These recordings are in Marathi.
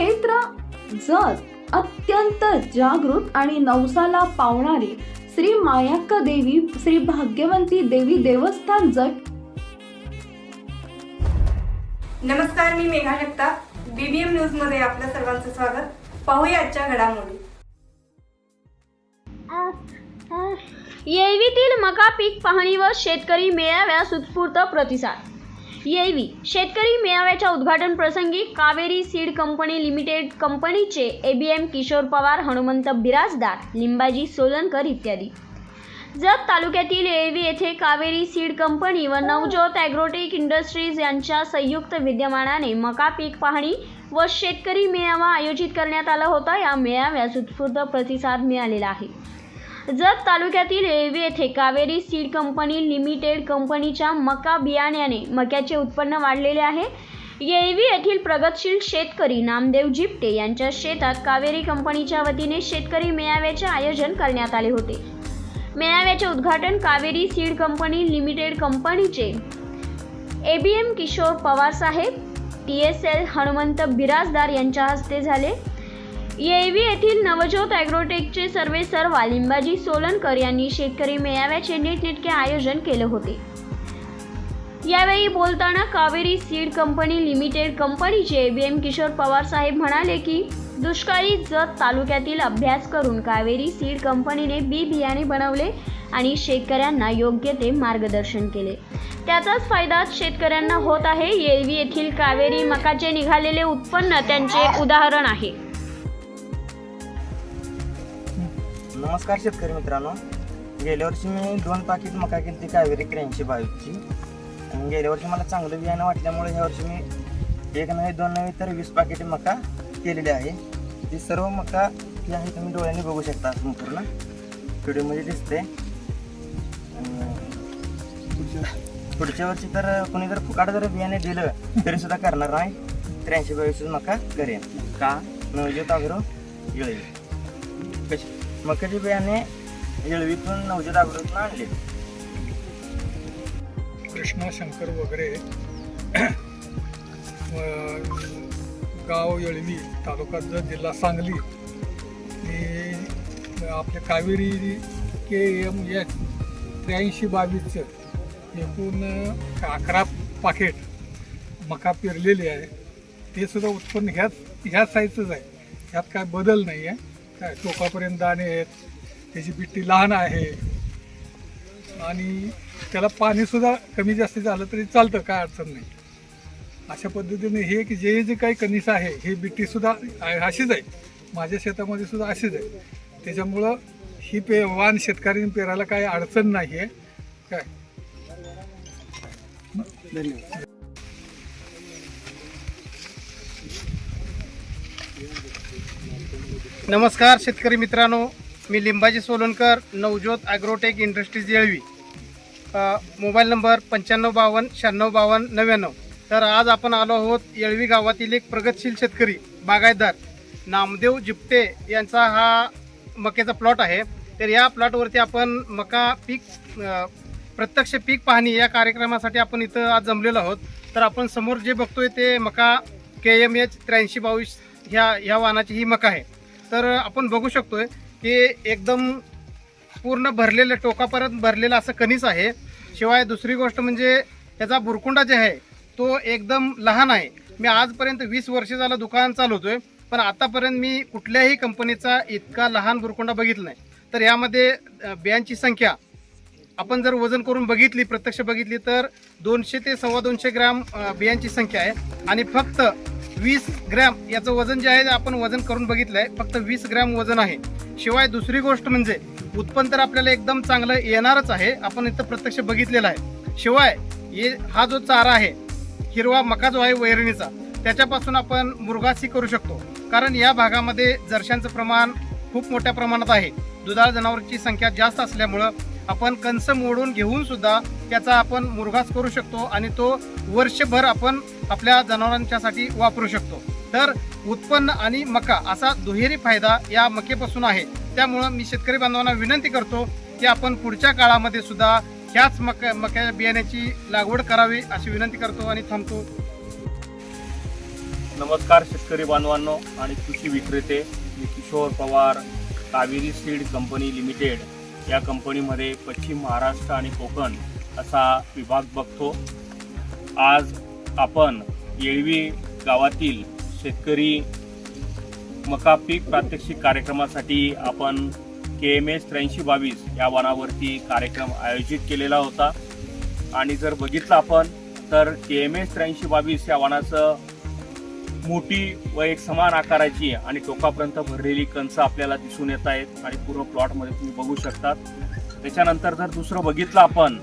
क्षेत्र जत अत्यंत जागृत आणि नवसाला पावणारी श्री मायाक्का देवी श्री भाग्यवंती देवी देवस्थान जट नमस्कार मी मेघा जगताप. बीबीएम न्यूजमध्ये आपल्या सर्वांचं स्वागत. पाहूया आजच्या घडामोडी. येळवीतील मका पीक पाहणी व शेतकरी मेळाव्यास उत्स्फूर्त प्रतिसाद. येळवी शेतकरी मेळाव्याच्या उद्घाटन प्रसंगी कावेरी सीड कंपनी लिमिटेड कंपनीचे एबीएम किशोर पवार हनुमंत बिराजदार लिंबाजी सोलनकर इत्यादी. जत तालुक्यातील येवी येथे कावेरी सीड कंपनी व नवज्योत ॲग्रोटेक इंडस्ट्रीज यांच्या संयुक्त विद्यमानाने मका पीक पाहणी व शेतकरी मेळावा आयोजित करण्यात आला होता. या मेळाव्यास उत्स्फूर्त प्रतिसाद मिळालेला आहे. जत तालुक्यातील रेल्वे येथे कावेरी सीड कंपनी लिमिटेड कंपनीच्या मका बियाण्याने मक्याचे उत्पन्न वाढलेले आहे. येळवी येथील प्रगतशील शेतकरी नामदेव जिपटे यांच्या शेतात कावेरी कंपनीच्या वतीने शेतकरी मेळाव्याचे आयोजन करण्यात आले होते. मेळाव्याचे उद्घाटन कावेरी सीड कंपनी लिमिटेड कंपनीचे A B M Kishor Pawar Saheb T S L Hanumant Birajdar यांच्या हस्ते झाले. येवी येथील नवज्योत ॲग्रोटेकचे सर्वे सर्वा लिंबाजी सोलनकर यांनी शेतकरी मेळाव्याचे नीटनेटके आयोजन केले होते. यावेळी बोलताना कावेरी सीड कंपनी लिमिटेड कंपनीचे बी एम किशोर पवार साहेब म्हणाले की दुष्काळी जत तालुक्यातील अभ्यास करून कावेरी सीड कंपनीने बी बियाणे बनवले आणि शेतकऱ्यांना योग्य ते मार्गदर्शन केले. त्याचाच फायदा शेतकऱ्यांना होत आहे. येळवी येथील कावेरी मकाचे निघालेले उत्पन्न त्यांचे उदाहरण आहे. नमस्कार शेतकरी मित्रांनो. गेल्या वर्षी मी दोन पाकिट मका केली ती कावेरी त्र्याऐंशी बावीसची. आणि गेल्या वर्षी मला चांगलं बियाणं वाटल्यामुळे ह्या वर्षी मी एक नव्हे दोन नव्हे तर वीस पाकिट मका केलेली आहे. ती सर्व मका जी आहे तुम्ही डोळ्यांनी बघू शकता संपूर्ण व्हिडिओमध्ये दिसते. पुढच्या वर्षी तर कोणी जर फुकाट जर बियाणे दिलं तरी सुद्धा करणार नाही. त्र्याऐंशी बावीस मका करेन. का? नवज्योत अग्रो येळी कशी? मकाची बियाणे येळवीतून नवज्योत अग्रोतून आणले. कृष्णा शंकर वगैरे गाव येळवी तालुका जर जिल्हा सांगली हे आपल्या कावेरी के एम एच त्र्याऐंशी बावीसचं एकूण अकरा पाकेट मका पेरलेली आहे. ते सुद्धा उत्पन्न ह्याच ह्याच साईजचंच आहे. ह्यात काय बदल नाही आहे काय टोकापर्यंत दाणे आहेत. त्याची बिट्टी लहान आहे. आणि त्याला पाणीसुद्धा कमी जास्त झालं तरी चालतं काय अडचण नाही. अशा पद्धतीने हे की जे जे काही कनिस आहे हे बिट्टीसुद्धा अशीच आहे. माझ्या शेतामध्ये सुद्धा अशीच आहे. त्याच्यामुळं ही पे वाण शेतकऱ्यांनी पेरायला काही अडचण नाही आहे काय? धन्यवाद. नमस्कार शेतकरी मित्रांनो. मी Limbaji Solankar Navjyot agrotech industries Yelvi. Mobile number पंच्याण्णव बावन्न शहाण्णव बावन्न नव्याण्णव. तर आज आपण आलो आहोत येळवी गावातील एक प्रगतशील शेतकरी बागायतदार नामदेव जिप्ते यांचा हा मक्याचा प्लॉट आहे. तर या प्लॉटवरती आपण मका पीक प्रत्यक्ष पीक पाहणी या कार्यक्रमासाठी आपण इथं आज जमलेलो आहोत. तर आपण समोर जे बघतोय ते मका के एम एच त्र्याऐंशी बावीस ह्या ह्या वाहनाची ही मका आहे. तर आपण बघू शकतोय की एकदम पूर्ण भरलेलं टोकापर्यंत भरलेलं असं कणीस आहे. शिवाय दुसरी गोष्ट म्हणजे त्याचा बुरकुंडा जे आहे तो एकदम लहान आहे. मी आजपर्यंत वीस वर्ष झालं दुकान चालवतोय पण आतापर्यंत मी कुठल्याही कंपनीचा इतका लहान बुरकुंडा बघितला नाही. तर यामध्ये बियांची संख्या आपण जर वजन करून बघितली प्रत्यक्ष बघितली तर दोनशे ते सव्वा दोनशे ग्रॅम बियांची संख्या आहे. आणि फक्त वीस ग्रॅम याचं वजन जे आहे आपण वजन करून बघितलं आहे फक्त वीस ग्रॅम वजन आहे. शिवाय दुसरी गोष्ट म्हणजे उत्पन्न तर आपल्याला एकदम चांगलं येणारच आहे आपण इथं प्रत्यक्ष बघितलेलं आहे. शिवाय हे हा जो चारा आहे हिरवा मका जो आहे वैरणीचा त्याच्यापासून आपण मुरगासी करू शकतो. कारण या भागामध्ये जर्शांचं प्रमाण खूप मोठ्या प्रमाणात आहे. दुधाळ जनावरांची संख्या जास्त असल्यामुळं आपण कंस मोडून घेऊन सुद्धा त्याचा आपण मुरघास करू शकतो आणि तो वर्षभर आपण आपल्या जनावरांच्यासाठी वापरू शकतो. तर उत्पन्न आणि मका असा दुहेरी फायदा या मकेपासून आहे. त्यामुळं मी शेतकरी बांधवांना विनंती करतो की आपण पुढच्या काळामध्ये सुद्धा ह्याच मका मक्या बियाण्याची लागवड करावी अशी विनंती करतो आणि थांबतो. नमस्कार शेतकरी बांधवांनो आणि कृषी विक्रेते मी Kishor Pawar Kaveri seed company limited या कंपनीमध्ये पश्चिम महाराष्ट्र आणि कोकण असा विभाग बघतो. आज आपण येळवी गावातील शेतकरी मका पीक प्रात्यक्षिक कार्यक्रमासाठी आपण के एम एस त्र्याऐंशी बावीस या वनावरती कार्यक्रम आयोजित केलेला होता. आणि जर बघितलं आपण तर के एम एस त्र्याऐंशी बावीस या वनाचं मोठी व एक समान आकाराची आणि टोकापर्यंत भरलेली कणसं आपल्याला दिसून येत आहेत आणि पूर्ण प्लॉटमध्ये तुम्ही बघू शकतात. त्याच्यानंतर जर दुसरं बघितलं आपण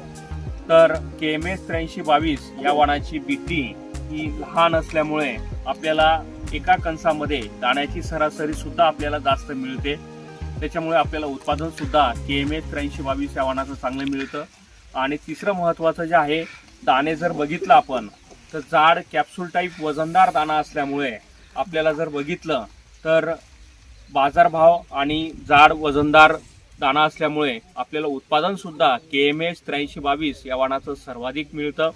तर के एम एस त्र्याऐंशी बावीस या वाणाची बीटी ही लहान असल्यामुळे आपल्याला एका कणसामध्ये दाण्याची सरासरी सुद्धा आपल्याला जास्त मिळते. त्याच्यामुळे आपल्याला उत्पादन सुद्धा के एम एस त्र्याऐंशी बावीस या वाणाचं चांगलं मिळतं. आणि तिसरं महत्त्वाचं जे आहे दाणे जर बघितलं आपण तर जाड कॅप्सूल टाईप वजनदार दाणा असल्यामुळे आपल्याला जर बघितलं तर बाजारभाव आणि जाड वजनदार दाणा असल्यामुळे आपल्याला उत्पादनसुद्धा के एम एच त्र्याऐंशी बावीस या वाणाचं सर्वाधिक मिळतं.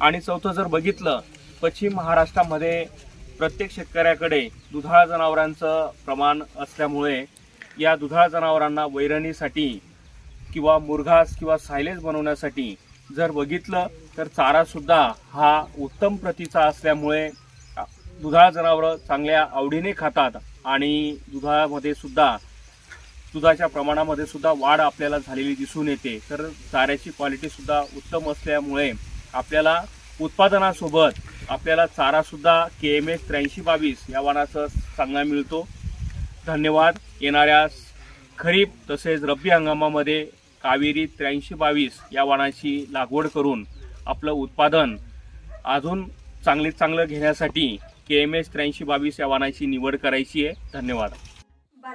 आणि चौथं जर बघितलं पश्चिम महाराष्ट्रामध्ये प्रत्येक शेतकऱ्याकडे दुधाळ जनावरांचं प्रमाण असल्यामुळे या दुधाळ जनावरांना वैरणीसाठी किंवा मुरघास किंवा सायलेज बनवण्यासाठी जर बघितलं तर चारासुद्धा हा उत्तम प्रतीचा असल्यामुळे दुधाळ जनावरं चांगल्या आवडीने खातात आणि दुधामध्ये सुद्धा दुधाच्या प्रमाणामध्ये सुद्धा वाढ आपल्याला झालेली दिसून येते. तर चाऱ्याची क्वालिटी सुद्धा उत्तम असल्यामुळे आपल्याला उत्पादनासोबत आपल्याला चारासुद्धा के एम एस त्र्याऐंशी बावीस या वाणाचा चांगला मिळतो. धन्यवाद. येणाऱ्या खरीप तसेच रब्बी हंगामामध्ये कावेरी त्र्याऐंशी बावीस या वाणाची लागवड करून आपलं उत्पादन अजून चांगले चांगलं घेण्यासाठी के एम एस त्र्याऐंशी बावीस या वाणाची निवड करायची आहे. धन्यवाद.